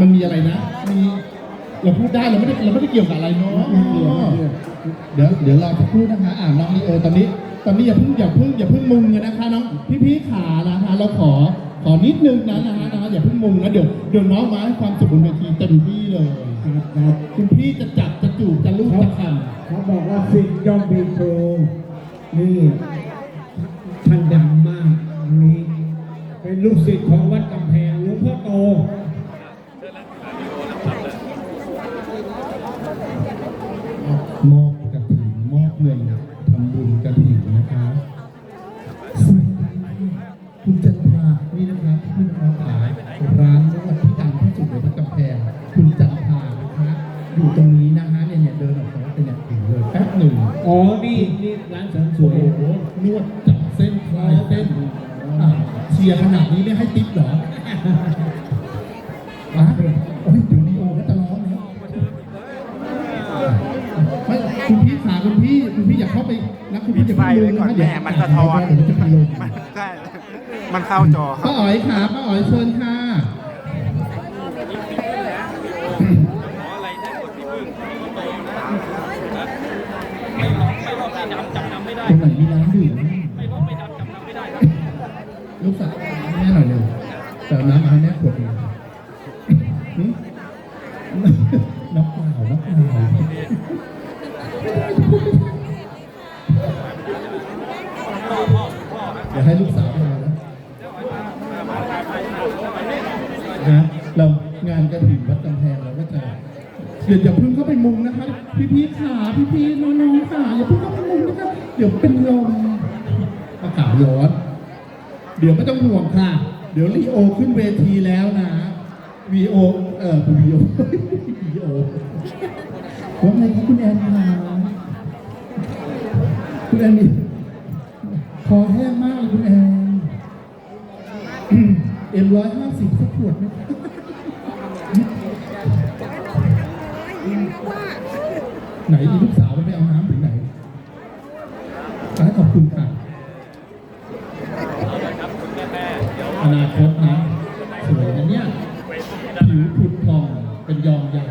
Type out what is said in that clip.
มันมีอะไรนะ มีเราพูดได้เราไม่ได้เราไม่ได้เกี่ยวกับอะไรเนาะเกี่ยวเดี๋ยวเดี๋ยวเราพูดนะคะอ่าน้องลีโอตอนนี้ ตอนนี้อย่าเพิ่งอย่าเพิ่งอย่าเพิ่งมุงกันนะคะน้องพี่พี่ๆขานะคะเราขอขอนิดนึงนะนะนะอย่าเพิ่งมุงนะเดี๋ยวเดี๋ยวน้องมาให้ความสุขบนเวทีเต็มที่เลยครับครับคุณพี่จะจับจะจูบจะลูบจะคำเขาบอกว่าสิ่งย่อมมีโชว์นี่ท่านดังมากอันนี้ เป็นลูกศิษย์ของวัดกำแพงหลวงพ่อโต มอบกระถิ่นมอบเงินทำบุญกระถิ่นนะคะสวัสดีคุณจันทรานี่นะคะคุณมาขายร้านนวดที่ดังที่สุดในวัดกำแพงคุณจันทรานะคะ อยู่ตรงนี้นะคะเนี่ยเนี่ยเดินออกมาเป็นอย่างถึงเลยแป๊บหนึ่งอ๋อนี่นี่ร้านเสริมสโอ้วยโหนวดจับเส้นคลายเส้นอะเชียร์ขนาดนี้ไม่ให้ติ๊บเหรอ เข้าไปนะคุณปิพี่ดอย่าไฟเพิ่งลไว้งก่อนนะแม่มันสะท้อนเดี๋ยวมันจะเป็นลมมันใช่มันเข้าจอครัป้าบอ๋อยขาป้าอ๋อยเชิญค่ะตรงไหนมีน้ำดื่มลูกสาวแม่หน่อยหนึ่งแต่เอาน้ำมาให้แม่ขวดหนึ่ง เดี๋ยวให้ลูกสาวมาแล้วนะเรางานกระถิ่นวัดกำแพงเราก็จะเดี๋ยวอย่าเพิ่งเข้าไปมุงนะคะพี่พี่ขาพี่พี่ๆน้องๆขาอย่าเพิ่งเข้าไปมุงนะคะเดี๋ยวเป็นลมอากาศร้อนเดี๋ยวไม่ต้องห่วงค่ะ เดี๋ยวลีโอขึ้นเวทีแล้วนะวีโอเอ่อวีโอวีโอว่าไงครับคุณแอนคะคุณแอนนี่ คอแห้งมากเลยคุณแอนเอ็มร้อยห้าสิบสักขวดไหมไหนอีลูกสาวมันไปเอาน้ำถึงไหนอะขอบคุณค่ะอนาคตนะสวยนะเนี่ยผิวผุดผ่องเป็นยองใหญ่